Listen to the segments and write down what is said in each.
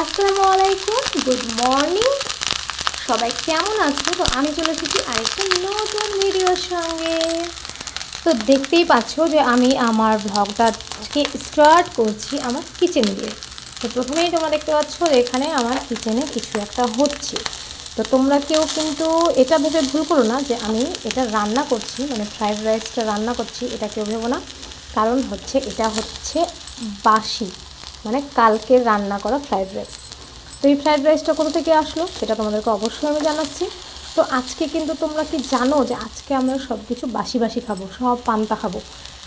আসসালামু আলাইকুম, good morning. সবাই কেমন আছো? তো আমি চলে এসেছি আরেকটা নতুন ভিডিওর সঙ্গে। তো দেখতেই পাচ্ছ যে আমি আমার ভ্লগটাকে স্টার্ট করছি আমার কিচেন দিয়ে। তো প্রথমেই তোমরা দেখতে পাচ্ছ যে এখানে আমার কিচেনে কিছু একটা হচ্ছে। তো তোমরা কেউ কিন্তু এটা ভেবে ভুল করো না যে আমি এটা রান্না করছি মানে ফ্রাইড রাইসটা রান্না করছি, এটা কেউ ভেবো না। কারণ হচ্ছে, এটা হচ্ছে বাসি। মানে কালকে রান্না করা ফ্রাইড রাইস তো এই ফ্রাইড রাইসটা কোথা থেকে আসলো সেটা তোমাদেরকে অবশ্যই আমি জানাচ্ছি। তো আজকে কিন্তু তোমরা কি জানো যে আজকে আমরা সব কিছু বাসি বাসি খাব, সব পান্তা খাব।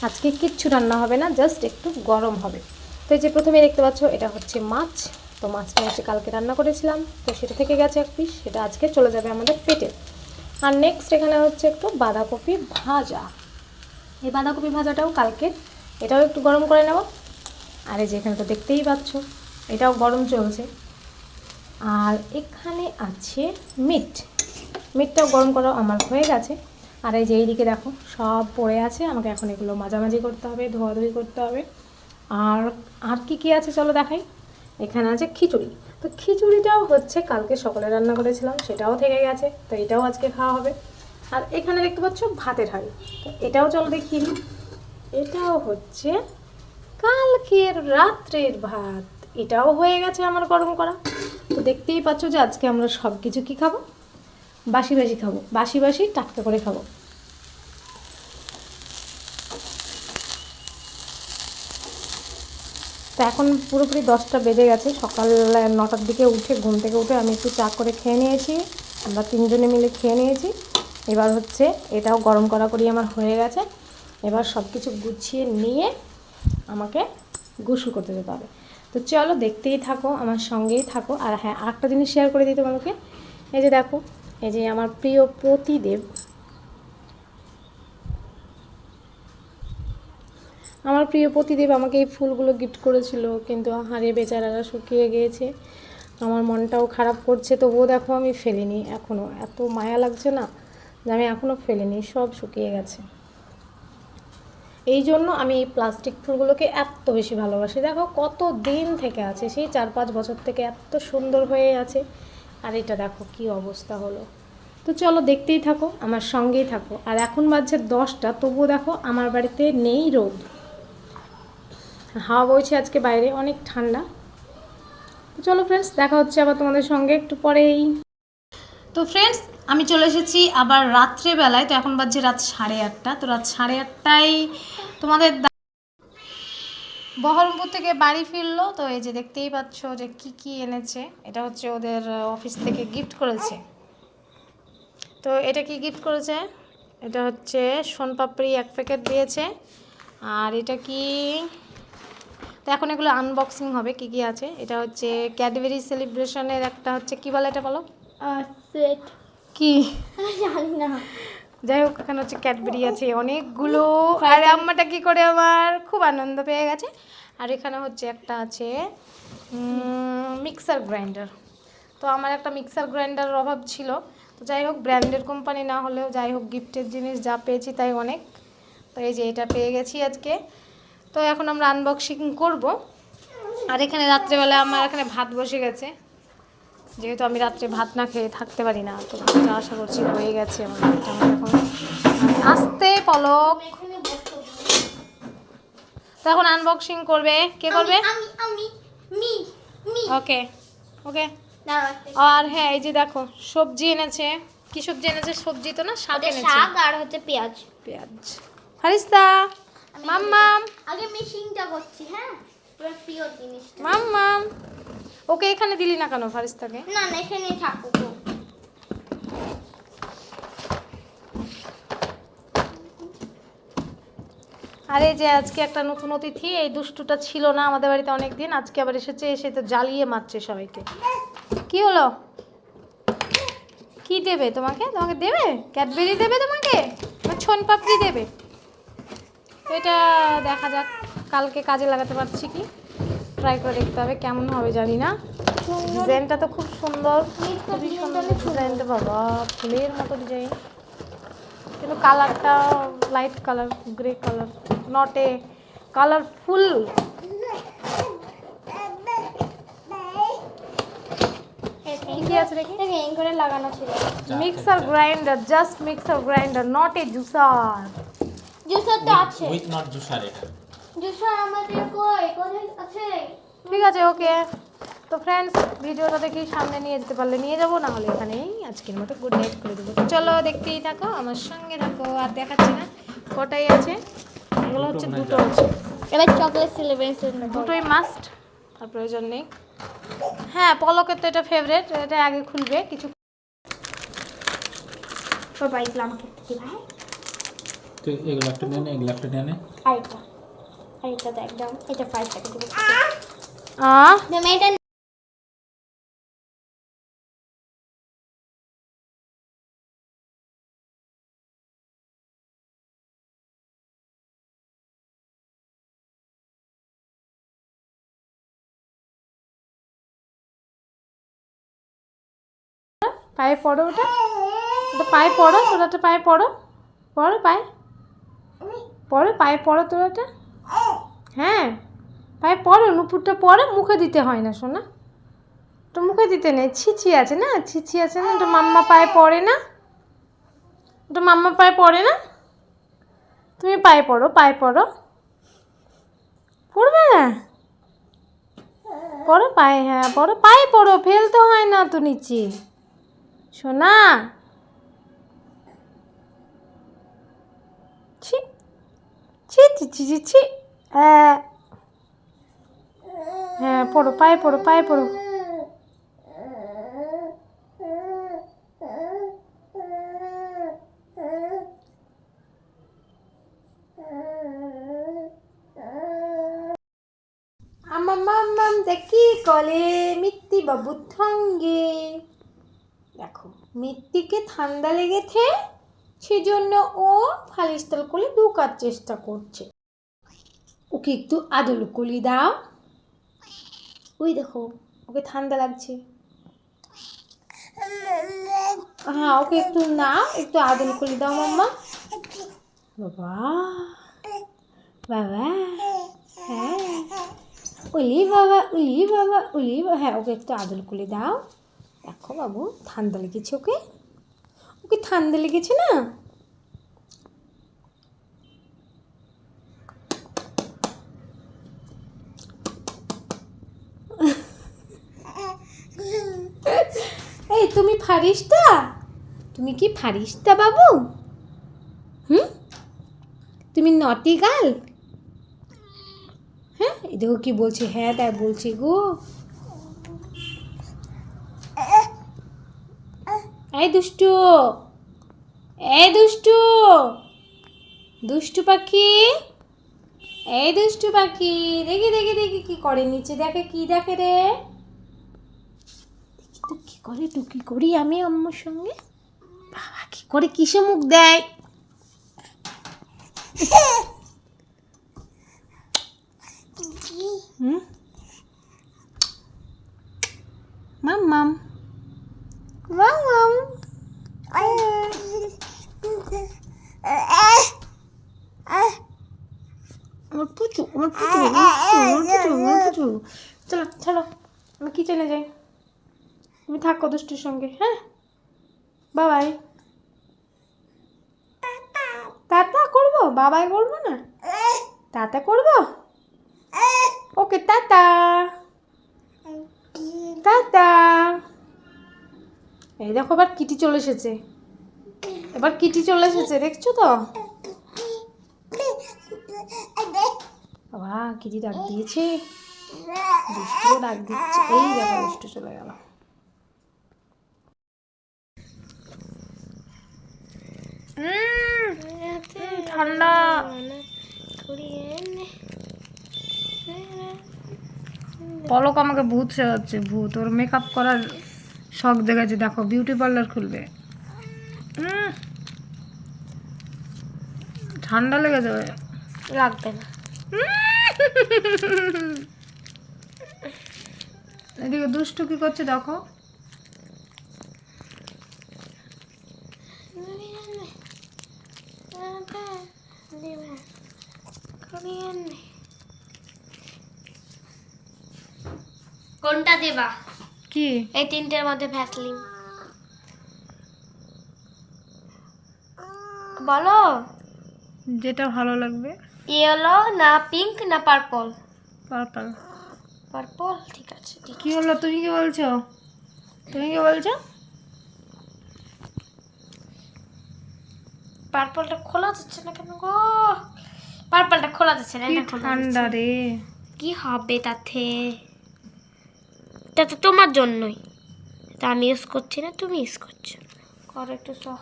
আজকে কিচ্ছু রান্না হবে না জাস্ট একটু গরম হবে। তো এই যে প্রথমে দেখতে পাচ্ছ, এটা হচ্ছে মাছ। তো মাছটা হচ্ছে কালকে রান্না করেছিলাম। তো সেটা থেকে গেছে এক পিস সেটা আজকে চলে যাবে আমাদের পেটে। আর নেক্সট এখানে হচ্ছে একটু বাঁধাকপি ভাজা। এই বাঁধাকপি ভাজাটাও কালকে, এটাও একটু গরম করে নেব। আর এই যে এখানে তো দেখতেই পাচ্ছ, এটাও গরম চলছে। আর এখানে আছে মিট। মিটটাও গরম করা আমার হয়ে গেছে। আর এই যে এইদিকে দেখো, সব পড়ে আছে। আমাকে এখন এগুলো মাঝামাঝি করতে হবে, ধোয়াধুয়ি করতে হবে। আর আর কি কি আছে চলো দেখাই? এখানে আছে খিচুড়ি। তো খিচুড়িটাও হচ্ছে, কালকে সকালে রান্না করেছিলাম, সেটাও থেকে গেছে। তো এটাও আজকে খাওয়া হবে। আর এখানে দেখতে পাচ্ছ ভাতের হাঁড়ি। তো এটাও চলো দেখিয়ে এটাও হচ্ছে কালকের রাত্রের ভাত। এটাও হয়ে গেছে আমার গরম করা। তো দেখতেই পাচ্ছ যে আজকে আমরা সব কিছু কী খাব? বাসি বাসি খাব। বাসি বাসি টাটকা করে খাব। তো এখন পুরোপুরি দশটা বেজে গেছে। সকাল নটার দিকে উঠে, ঘুম থেকে উঠে আমি একটু চা করে খেয়ে নিয়েছি। আমরা তিনজনে মিলে খেয়ে নিয়েছি। এবার হচ্ছে এটাও গরম করা করি আমার হয়ে গেছে। এবার সব কিছু গুছিয়ে নিয়ে আমাকে গোসল করতে যেতে হবে। তো চলো দেখতেই থাকো, আমার সঙ্গেই থাকো। আর হ্যাঁ আরেকটা জিনিস শেয়ার করে দিই তোমাদেরকে এই যে দেখো, এই যে আমার প্রিয় প্রতিদেব। আমার প্রিয় প্রতিদেব আমাকে এই ফুলগুলো গিফট করেছিল, কিন্তু হারিয়ে বেচারারা শুকিয়ে গিয়েছে। আমার মনটাও খারাপ করছে, তবুও দেখো আমি ফেলিনি। এখনও এত মায়া লাগছে না যে আমি এখনও ফেলিনি, সব শুকিয়ে গেছে। এই জন্য আমি এই প্লাস্টিক ফুলগুলোকে এত বেশি ভালোবাসি। দেখো কত দিন থেকে আছে, সেই চার পাঁচ বছর থেকে এত সুন্দর হয়ে আছে। আর এটা দেখো কি অবস্থা হলো। তো চলো দেখতেই থাকো, আমার সঙ্গেই থাকো। আর এখন বাজছে দশটা, তবুও দেখো আমার বাড়িতে নেই রোদ। হাওয়া বইছে আজকে বাইরে, অনেক ঠান্ডা। তো চলো ফ্রেন্ডস দেখা হচ্ছে আবার তোমাদের সঙ্গে একটু পরেই। তো ফ্রেন্ডস আমি চলে এসেছি আবার রাত্রেবেলায়, তো এখন বাজছে রাত সাড়ে আটটা। তো রাত সাড়ে আটটায় তোমাদের বহরমপুর থেকে বাড়ি ফিরলো। তো এই যে দেখতেই পাচ্ছ যে কি কি এনেছে। এটা হচ্ছে ওদের অফিস থেকে গিফট করেছে। তো এটা কি গিফট করেছে? এটা হচ্ছে সোনপাপড়ি এক প্যাকেট দিয়েছে। আর এটা কি তো এখন এগুলো আনবক্সিং হবে, কি কি আছে? এটা হচ্ছে ক্যাডবেরি সেলিব্রেশনের একটা হচ্ছে, কি বলে এটা বলো? সেট কি? জানি না। যাই হোক এখানে হচ্ছে ক্যাডবেরি আছে অনেকগুলো। আর আম্মাটা কি করে আমার খুব আনন্দ পেয়ে গেছে। আর এখানে হচ্ছে একটা আছে মিক্সার গ্রাইন্ডার তো আমার একটা মিক্সার গ্রাইন্ডারের অভাব ছিল। তো যাই হোক ব্র্যান্ডের কোম্পানি না হলেও যাই হোক গিফটের জিনিস যা পেয়েছি তাই অনেক। তো এই যে এটা পেয়ে গেছি আজকে। তো এখন আমরা আনবক্সিং করব। আর এখানে রাত্রেবেলা আমার এখানে ভাত বসে গেছে। যেহেতু আমি রাত্রে ভাত না খেয়ে থাকতে পারি না তো ভাতটা আশা করছি হয়ে গেছে আমার ভাতটা আমার এখন। আস্তে পলক। তো এখন আনবক্সিং করবে। কে করবে? ওকে ওকে। আর হ্যাঁ এই যে দেখো সবজি এনেছে। কি সবজি এনেছে? সবজি তো না শাক এনেছে। শাক আর হচ্ছে পেঁয়াজ। পেঁয়াজ। হারিস্তা মাম্মাম। আগে মিশিংটা করছি হ্যাঁ? প্রিয় জিনিসটা। মাম্মাম। ওকে এখানে দিলি না কেন ফারিস্তাকে? না না এখানেই থাকুক। আর যে আজকে একটা নতুন অতিথি এই দুষ্টুটা ছিল না আমাদের বাড়িতে অনেক দিন আজকে আবার এসেছে এসে তো জ্বালিয়ে মারছে সবাইকে। কি হলো? কি দেবে তোমাকে? তোমাকে দেবে? ক্যাডবেরি দেবে তোমাকে? ছন পাপড়ি দেবে? এটা দেখা যাক কালকে কাজে লাগাতে পারছি কি? ট্রাই করে দেখতে হবে কেমন হবে জানি না। ডিজাইনটা তো খুব সুন্দর। খুবই সুন্দর ডিজাইনটা বাবা ফুলের মতো ডিজাইন কিন্তু কালারটা light colour grey colour not a colourful আছে দেখি? এই করে লাগানো ছিল। Mixer grinder just mixer grinder not a juicer juicer তো আছে। উইথ নট জুসার এটা। ঠিক আছে ওকে। তো ফ্রেন্ডস ভিডিওটা দেখি সামনে নিয়ে যেতে পারলে নিয়ে যাব না হলে এখানেই আজকের মতো গুড নাইট করে দেবো। চলো দেখতেই থাকো আমার সঙ্গে থাকো আর দেখাচ্ছি না। কটাই আছে? এগুলো হচ্ছে দুটো আছে। এবার চকলেট সেলিব্রেশন দুটোই মাস্ট আর প্রয়োজন নেই। হ্যাঁ পলকের তো এটা ফেভারেট এটা আগে খুলবে কিছু সবাই এগুলো আমাকে দিতে ভাই। তো এগুলো একটা নিয়ে নে এগুলো একটা নিয়ে নে। আরেকটা। এটা ফাইভ টাকা দেবো আহ এটা পায়ে পড়ো ওটা। ওটা পায়ে পড়ো তোরা পায়ে পড়ো। পড়ো পায়ে। পড়ো পায়ে পড়ো তোরা ওটা হ্যাঁ পায়ে পড়ো নুপুরটা পড়ো মুখে দিতে হয় না শোনা তো মুখে দিতে নেই ছিছি আছে না? ছিছি আছে না? ওটা মাম্মা পায়ে পড়ে না? ওটা মাম্মা পায়ে পড়ে না? তুমি পায়ে পড়ো পায়ে পড়ো। পড়বে না? পড়ো পায়ে হ্যাঁ পড়ো, পায়ে পড়ো, ফেলতে হয় না তো নিচে। সোনা। ছি ছি ছি ছি ছি। হ্যাঁ পড়ো, পায়ে পড়ো পায়ে পড়ো। আমার মাম্মাম দেখি কলে মিত্তি বাবুর সঙ্গে দেখো, মিত্তিকে ঠান্ডা লেগেছে, সেজন্য ও ফালিস্তাল করে ঢোকার চেষ্টা করছে। ওকে একটু আদর কলি দাও। ওই দেখো, ওকে ঠান্ডা লাগছে। হ্যাঁ ওকে একটু না একটু আদর কলি দাও মাম্মা। বাবা বাবা হ্যাঁ। উলি বাবা উলি বাবা, উলি হ্যাঁ ওকে একটু আদর করে দাও। দেখো বাবু, ঠান্ডা লেগেছে ওকে? ওকে ঠান্ডা লেগেছে না? এই, তুমি ফারিস্তা? তুমি কি ফারিস্তা বাবু? হুম? তুমি নটি গাল হ্যাঁ দেখো কি বলছে হ্যাঁ তাই বলছে গো। এই দুষ্টু এই দুষ্টু দুষ্টু পাখি, এই দুষ্টু পাখি, দেখি দেখি দেখি কি করে নিচে, দেখে, কি দেখে রে? করে টুকি করি আমি আম্মুর সঙ্গে? বাবা কি করে কিসে মুখ দেয় হুম মাম মাম মাম মাম আমার পুচু আমার পুচু আমার পুচু আমার পুচু চলো চলো আমি কিচেনে যাই তুমি থাকো দুষ্টুর সঙ্গে হ্যাঁ? বাবাই। টাটা করব? বাবাই করব না? টাটা করব? ওকে টাটা টাটা এই দেখো, এবার কিটি চলে এসেছে। এবার কিটি চলে এসেছে, দেখছ তো? বাবা, কিটি ডাক দিয়েছে। ডাক দিচ্ছে। এই দেখো, দুষ্টু চলে গেল। ঠান্ডা। পলক আমাকে ভূত সেজাচ্ছে ভূত। ওর মেকআপ করার শখ দেখেছে দেখো বিউটি পার্লার খুলবে। ঠান্ডা লেগে যাবে। লাগবে না। এদিকে দুষ্টু কি করছে দেখো? কোনটা দেবা? কি? এই তিনটের মধ্যে ভ্যাসলিন। বলো। যেটা ভালো লাগবে। ইয়েলো না পিঙ্ক না পার্পল? পার্পল। পার্পল ঠিক আছে কি হলো? তুমি কি বলছো? তুমি কি বলছো? পার্পলটা খোলা যাচ্ছে না কেন গো? পার্পলটা খোলা যাচ্ছে না ঠান্ডা রে। কি হবে তাতে? এটা তো তোমার জন্যই। তা আমি ইউজ করছি না তুমি ইউজ করছ। করো একটু সহ।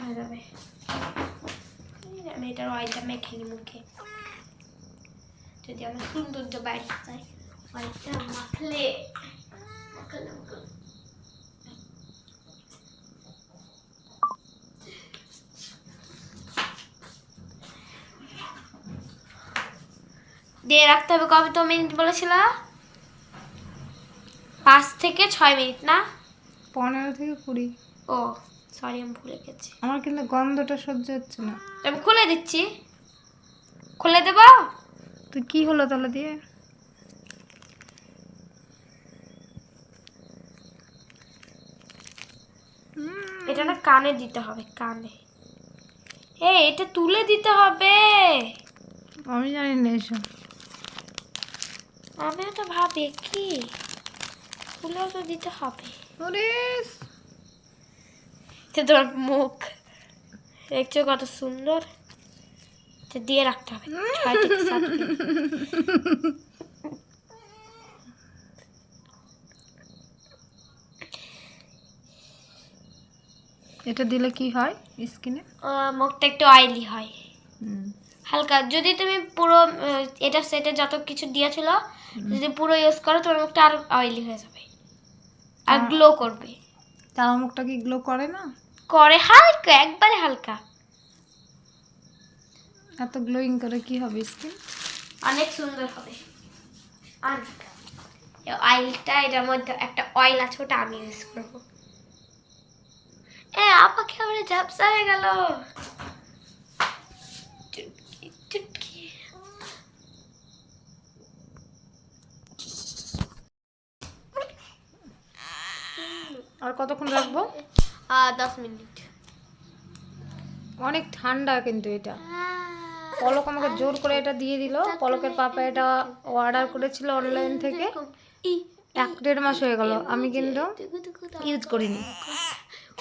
হয়ে যাবে। আমি এটার অয়েলটা মেখে নিই মুখে। যদি আমার সৌন্দর্য বাইরে যায় অয়েলটা মাখলে মাখলে দিয়ে রাখতে হবে কবে তো মিনিট বলেছিল? পাঁচ থেকে ছয় মিনিট না? পনেরো থেকে কুড়ি। ও সরি আমি ভুলে গেছি। আমার কিন্তু গন্ধটা সহ্য হচ্ছে না। আমি খুলে দিচ্ছি। খুলে দেব? তো কি হলো তাহলে দিয়ে? এটা না কানে দিতে হবে কানে। এ এটা তুলে দিতে হবে। আমি জানি না এসব। আমিও তো ভাবি কি? তুলেও তো দিতে হবে। তোমার মুখ। দেখছ কত সুন্দর? দিয়ে রাখতে হবে। এটা দিলে কি হয় স্কিনে? মুখটা একটু অয়েলি হয়। হালকা। যদি তুমি পুরো এটা সেটে যত কিছু দিয়েছিল যদি পুরো ইউজ করো তোমার মুখটা আরও অয়েলি হয়ে যাবে। আর গ্লো করবে। তা আমার মুখটা কি গ্লো করে না? করে হালকা একবারে হালকা। এত গ্লোয়িং করে কি হবে স্কিন অনেক সুন্দর হবে। অনেক অয়েলটা এটার মধ্যে একটা অয়েল আছে ওটা আমি ইউজ করব। এ আপাকে আমার ঝাপসা হয়ে গেল? আর কতক্ষণ রাখব? দশ মিনিট। অনেক ঠান্ডা কিন্তু এটা। পলক আমাকে জোর করে এটা দিয়ে দিল। পলকের পাপা এটা অর্ডার করেছিল অনলাইন থেকে। এক দেড় মাস হয়ে গেল। আমি কিন্তু ইউজ করিনি।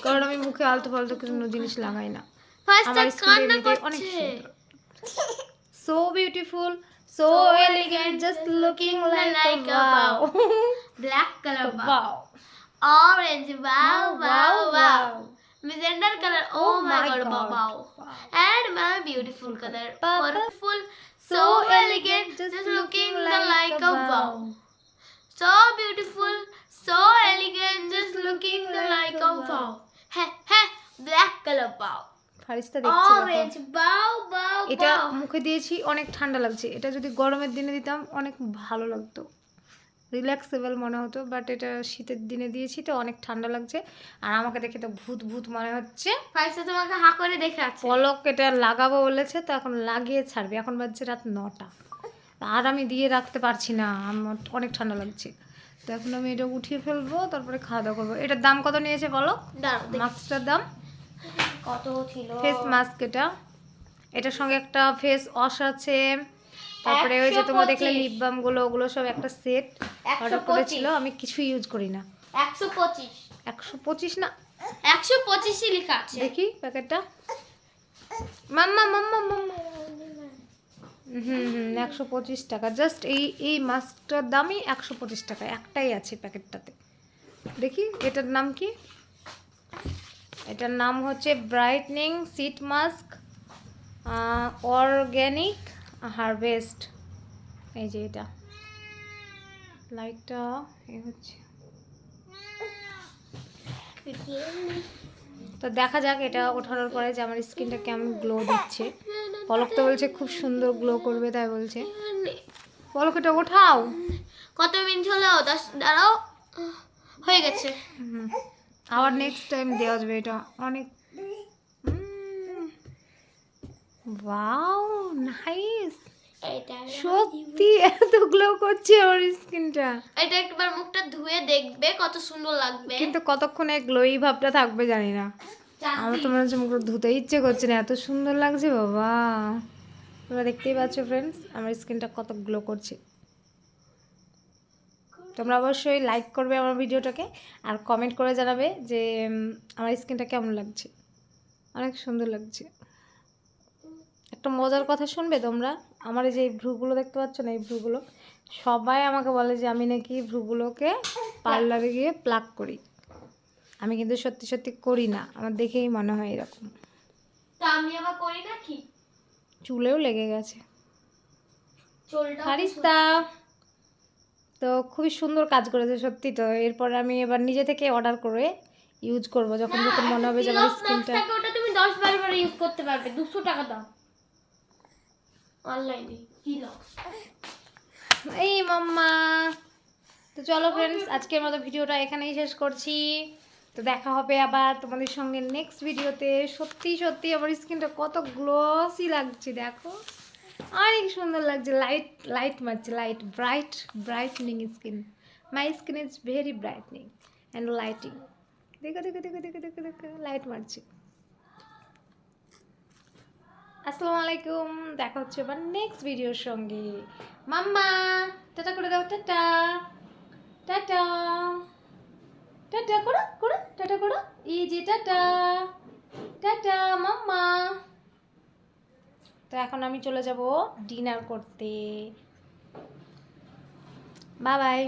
কারণ আমি মুখে আলতু ফালতু কোনো জিনিস লাগাই না। আমার স্কিন অনেক so beautiful so elegant just looking like a wow black colour wow orange wow wow wow magenta color oh oh my god wow wow and my beautiful color purple so so elegant just just looking the like a wow so beautiful so elegant just looking the like a wow he he black color wow ফারিস্তা দেখছি দেখো। orange wow wow এটা wow মুখে দিয়েছি অনেক ঠান্ডা লাগছে এটা যদি গরমের দিনে দিতাম অনেক ভালো লাগতো রিল্যাক্সেবল মনে হতো বাট এটা শীতের দিনে দিয়েছি তো অনেক ঠান্ডা লাগছে। আর আমাকে দেখে তো ভূত ভূত মনে হচ্ছে। তোমাকে হা করে দেখে আছে। পলক এটা লাগাবো বলেছে তো এখন লাগিয়ে ছাড়বে। এখন বাজছে রাত নটা। আর আমি দিয়ে রাখতে পারছি না আমার অনেক ঠান্ডা লাগছে। তো এখন আমি এটা উঠিয়ে ফেলব তারপরে খাওয়া দাওয়া করব। এটার দাম কত নিয়েছে বলো? মাস্কটার দাম? কত ছিল? ফেস মাস্ক এটা। এটার সঙ্গে একটা ফেস ওয়াশ আছে। তারপরে ওই যে তোমরা দেখলে লিপ বামগুলো ওগুলো সব একটা সেট অর্ডার 125 করেছিল আমি কিছু ইউজ করি না একশো পঁচিশ। একশো পঁচিশ না। একশো পঁচিশই লেখা আছে। দেখি প্যাকেটটা। মাম্মা মাম্মা মাম্মা। হুম হুম একশো পঁচিশ টাকা। জাস্ট এই এই মাস্কটার দামই একশো পঁচিশ টাকা। একটাই আছে প্যাকেটটাতে। দেখি এটার নাম কি? এটার নাম হচ্ছে brightening sheet mask organic harvest এই যে এটা। লাইটটা এ হচ্ছে। তো দেখা যাক এটা ওঠানোর পরে যে আমার স্কিনটা কেমন গ্লো দিচ্ছে। পলক তো বলছে খুব সুন্দর গ্লো করবে তাই বলছে। পলক এটা ওঠাও। কত মিনিট হলো? দশ দাঁড়াও। হয়ে গেছে। আবার নেক্সট টাইম দেওয়া যাবে এটা। অনেক ওয়াও নাইস এটা সত্যি এত গ্লো করছে আমার স্কিনটা এটা একবার মুখটা ধুয়ে দেখবে কত সুন্দর লাগবে। কিন্তু কতক্ষণে গ্লোই ভাবটা থাকবে জানি না। আমার তো মনে হচ্ছে মুখটা ধুতে ইচ্ছে করছে না এত সুন্দর লাগছে বাবা। তোমরা দেখতেই পাচ্ছ ফ্রেন্ডস আমার স্কিনটা কত গ্লো করছে। তোমরা অবশ্যই লাইক করবে আমার ভিডিওটাকে আর কমেন্ট করে জানাবে যে আমার স্কিনটা কেমন লাগছে। অনেক সুন্দর লাগছে। একটা মজার কথা শুনবে তোমরা? আমার এই যে এই ভ্রুগুলো দেখতে পাচ্ছ না এই ভ্রুগুলো? সবাই আমাকে বলে যে আমি নাকি ভ্রুগুলোকে পার্লারে গিয়ে প্লাক করি। আমি কিন্তু সত্যি সত্যি করি না আমার দেখেই মনে হয় এরকম। তা আমি আবার করি না কি? চুলেও লেগে গেছে। হারিস্তা! তো খুবই সুন্দর কাজ করেছে সত্যি তো। এরপর আমি এবার নিজে থেকে অর্ডার করে ইউজ করব। যখন যখন মনে হবে যে আমার স্কিনটা ওটা তুমি দশ বার ইউজ করতে পারবে। দুশো টাকা দাও। অনলাইনে কিলো এই মাম্মা। তো চলো ফ্রেন্ডস আজকের মতো ভিডিওটা এখানেই শেষ করছি। তো দেখা হবে আবার তোমাদের সঙ্গে নেক্সট ভিডিওতে। সত্যি সত্যি আমার স্কিনটা কত গ্লসি লাগছে দেখো। অনেক সুন্দর লাগছে লাইট লাইট মারছে light bright brightening skin my skin is very brightening and lighting দেখো দেখো দেখো দেখো দেখো দেখো লাইট মারছে। আসসালামু আলাইকুম। দেখা হচ্ছে এবার নেক্সট ভিডিওর সঙ্গে। মাম্মা, টাটা করে দাও, টাটা। টাটা। টাটা করো করো, টাটা করো। যে টাটা। টাটা, মাম্মা। তো এখন আমি চলে যাব ডিনার করতে। Bye bye